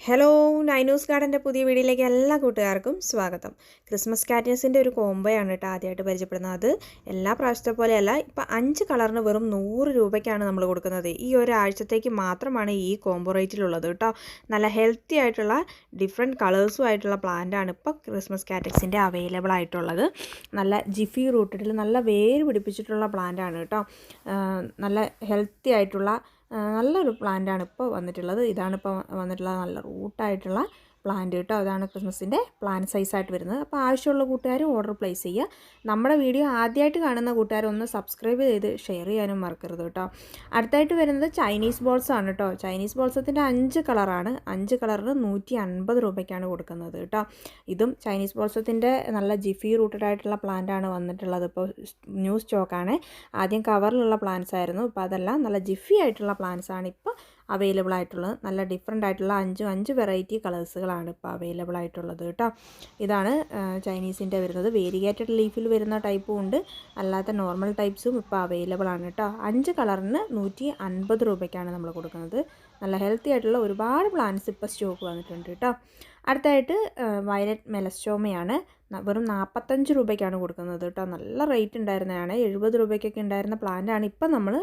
Hello നൈനൂസ് ഗാർഡന്റെ പുതിയ വീഡിയോയിലേക്ക് എല്ലാ കൂട്ടുകാർക്കും സ്വാഗതം. ക്രിസ്മസ് കാറ്റേഴ്സിന്റെ ഒരു കോംബോയാണ് കേട്ടോ ആദ്യമായിട്ട് പരിചയപ്പെടുന്നത്. അത് എല്ലാ പ്രാവശ്യത്തെ പോലെയല്ല ഇപ്പോൾ അഞ്ച് കളറിന് വെറും നൂറ് രൂപയ്ക്കാണ് നമ്മൾ കൊടുക്കുന്നത്. ഈ ഒരാഴ്ചത്തേക്ക് മാത്രമാണ് ഈ കോംബോ റേറ്റിലുള്ളത് കേട്ടോ. നല്ല ഹെൽത്തി ആയിട്ടുള്ള ഡിഫറെന്റ് കളേഴ്സും ആയിട്ടുള്ള പ്ലാന്റാണ് ഇപ്പോൾ ക്രിസ്മസ് കാറ്റക്സിന്റെ അവൈലബിൾ ആയിട്ടുള്ളത്. നല്ല ജിഫി റൂട്ടിൽ നല്ല വേര് പിടിപ്പിച്ചിട്ടുള്ള പ്ലാന്റാണ് കേട്ടോ. നല്ല ഹെൽത്തി ആയിട്ടുള്ള നല്ലൊരു പ്ലാന്റാണ് ഇപ്പോൾ വന്നിട്ടുള്ളത്. ഇതാണ് ഇപ്പോൾ വന്നിട്ടുള്ള നല്ല റൂട്ടായിട്ടുള്ള പ്ലാന്റ് കേട്ടോ. അതാണ് ക്രിസ്മസിന്റെ പ്ലാൻ സൈസായിട്ട് വരുന്നത്. അപ്പോൾ ആവശ്യമുള്ള കൂട്ടുകാർ ഓർഡർ പ്ലേസ് ചെയ്യുക. നമ്മുടെ വീഡിയോ ആദ്യമായിട്ട് കാണുന്ന കൂട്ടുകാർ ഒന്ന് സബ്സ്ക്രൈബ് ചെയ്ത് ഷെയർ ചെയ്യാനും മറക്കരുത് കേട്ടോ. അടുത്തായിട്ട് വരുന്നത് ചൈനീസ് ബോൾസ് ആണ് കേട്ടോ. ചൈനീസ് ബോൾസത്തിന്റെ അഞ്ച് കളറാണ്. അഞ്ച് കളറിന് നൂറ്റി അൻപത് രൂപയ്ക്കാണ് കൊടുക്കുന്നത് കേട്ടോ. ഇതും ചൈനീസ് ബോൾസത്തിന്റെ നല്ല ജിഫി റൂട്ടഡ് ആയിട്ടുള്ള പ്ലാന്റ് ആണ് വന്നിട്ടുള്ളത്. ഇപ്പോൾ ന്യൂ സ്റ്റോക്കാണ് ആദ്യം കവറിലുള്ള പ്ലാന്റ്സ് ആയിരുന്നു. ഇപ്പോൾ അതെല്ലാം നല്ല ജിഫി ആയിട്ടുള്ള പ്ലാന്റ്സ് ആണ്. ഇപ്പോൾ അവൈലബിൾ ആയിട്ടുള്ളത്. നല്ല ഡിഫറെന്റ് ആയിട്ടുള്ള അഞ്ചും അഞ്ച് വെറൈറ്റി കളേഴ്സുകളാണ് ഇപ്പോൾ അവൈലബിൾ ആയിട്ടുള്ളത് കേട്ടോ. ഇതാണ് ചൈനീസിന്റെ വരുന്നത്. വേരിഗേറ്റഡ് ലീഫിൽ വരുന്ന ടൈപ്പും ഉണ്ട്. അല്ലാത്ത നോർമൽ ടൈപ്സും ഇപ്പോൾ അവൈലബിൾ ആണ് കേട്ടോ. അഞ്ച് കളറിന് നൂറ്റി അൻപത് രൂപയ്ക്കാണ് നമ്മൾ കൊടുക്കുന്നത്. നല്ല ഹെൽത്തി ആയിട്ടുള്ള ഒരുപാട് പ്ലാന്റ്സ് ഇപ്പോൾ സ്റ്റോക്ക് വന്നിട്ടുണ്ട് കേട്ടോ. അടുത്തായിട്ട് വയലറ്റ് മെലസ്റ്റോമയാണ് വെറും നാൽപ്പത്തഞ്ച് രൂപയ്ക്കാണ് കൊടുക്കുന്നത് കേട്ടോ. നല്ല റേറ്റ് ഉണ്ടായിരുന്നതാണ്. എഴുപത് രൂപയ്ക്കൊക്കെ ഉണ്ടായിരുന്ന പ്ലാന്റാണ് ഇപ്പം നമ്മൾ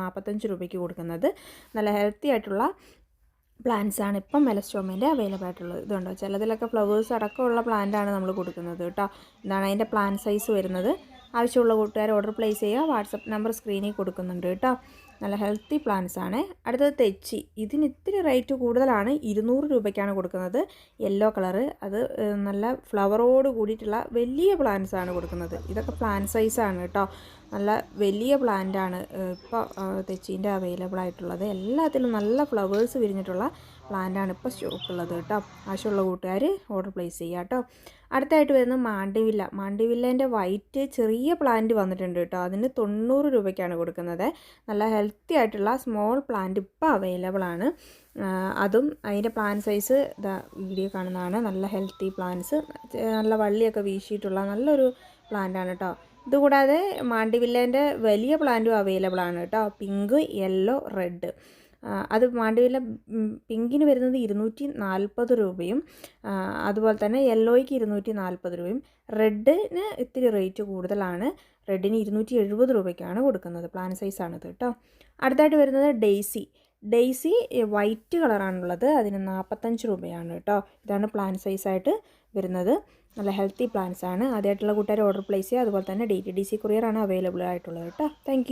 നാൽപ്പത്തഞ്ച് രൂപയ്ക്ക് കൊടുക്കുന്നത്. നല്ല ഹെൽത്തി ആയിട്ടുള്ള പ്ലാന്റ്സ് ആണ് ഇപ്പം മെലസ്റ്റോമേന്റെ അവൈലബിൾ ആയിട്ടുള്ളത്. ഇതുണ്ടോ? ചിലതിലൊക്കെ ഫ്ലവേഴ്സ് അടക്കമുള്ള പ്ലാന്റാണ് നമ്മൾ കൊടുക്കുന്നത് കേട്ടോ. ഇതാണ് അതിന്റെ പ്ലാന്റ് സൈസ് വരുന്നത്. ആവശ്യമുള്ള കൂട്ടുകാർ ഓർഡർ പ്ലേസ് ചെയ്യുക. വാട്സപ്പ് നമ്പർ സ്ക്രീനിൽ കൊടുക്കുന്നുണ്ട് കേട്ടോ. നല്ല ഹെൽത്തി പ്ലാന്റ്സ് ആണ്. അടുത്തത് തെച്ചി. ഇതിന് ഇത്തിരി റേറ്റ് കൂടുതലാണ്. ഇരുന്നൂറ് രൂപയ്ക്കാണ് കൊടുക്കുന്നത്. യെല്ലോ കളറ് അത് നല്ല ഫ്ലവറോട് കൂടിയിട്ടുള്ള വലിയ പ്ലാന്റ്സ് ആണ് കൊടുക്കുന്നത്. ഇതൊക്കെ പ്ലാൻ സൈസാണ് കേട്ടോ. നല്ല വലിയ പ്ലാന്റാണ്. ഇപ്പോൾ തെച്ചീന്റെ അവൈലബിൾ ആയിട്ടുള്ളത് എല്ലാത്തിലും നല്ല ഫ്ലവേഴ്സ് വിരിഞ്ഞിട്ടുള്ള പ്ലാന്റാണ് ഇപ്പോൾ സ്റ്റോക്ക് ഉള്ളത് കേട്ടോ. ആവശ്യമുള്ള കൂട്ടുകാർ ഓർഡർ പ്ലേസ് ചെയ്യുക കേട്ടോ. അടുത്തായിട്ട് വരുന്നത് മാണ്ടിവില്ല മാണ്ടിവില്ലേന്റെ വൈറ്റ് ചെറിയ പ്ലാന്റ് വന്നിട്ടുണ്ട് കേട്ടോ. അതിന് തൊണ്ണൂറ് രൂപയ്ക്കാണ് കൊടുക്കുന്നത്. നല്ല ഹെൽത്തി ആയിട്ടുള്ള സ്മോൾ പ്ലാന്റ് ഇപ്പോൾ അവൈലബിൾ ആണ് അതും അതിന്റെ പ്ലാൻ സൈസ് ഇതാ വീഡിയോ കാണുന്നതാണ്. നല്ല ഹെൽത്തി പ്ലാന്റ്സ്. നല്ല വള്ളിയൊക്കെ വീശിയിട്ടുള്ള നല്ലൊരു പ്ലാന്റാണ് കേട്ടോ. ഇതുകൂടാതെ മാണ്ടിവില്ലേന്റെ വലിയ പ്ലാന്റും അവൈലബിൾ ആണ് കേട്ടോ. പിങ്ക് യെല്ലോ റെഡ് അത് മാണ്ടിവില്ല പിങ്കിന് വരുന്നത് ഇരുന്നൂറ്റി നാൽപ്പത് രൂപയും അതുപോലെ തന്നെ യെല്ലോയ്ക്ക് ഇരുന്നൂറ്റി നാൽപ്പത് രൂപയും. റെഡിന് ഇത്തിരി റേറ്റ് കൂടുതലാണ്. റെഡിന് ഇരുന്നൂറ്റി എഴുപത് രൂപയ്ക്കാണ് കൊടുക്കുന്നത്. പ്ലാൻ സൈസാണിത് കേട്ടോ. അടുത്തായിട്ട് വരുന്നത് ഡെയ്സി ഡെയ്സി വൈറ്റ് കളറാണുള്ളത്. അതിന് നാൽപ്പത്തഞ്ച് രൂപയാണ് കേട്ടോ. ഇതാണ് പ്ലാൻ സൈസായിട്ട് വരുന്നത്. നല്ല ഹെൽത്തി പ്ലാൻസ് ആണ് ആദ്യമായിട്ടുള്ള കൂട്ടുകാർ ഓർഡർ പ്ലേസ് ചെയ്യുക. അതുപോലെ തന്നെ ഡി ടി ഡി സി കൊറിയറാണ് അവൈലബിൾ ആയിട്ടുള്ളത് കേട്ടോ. താങ്ക്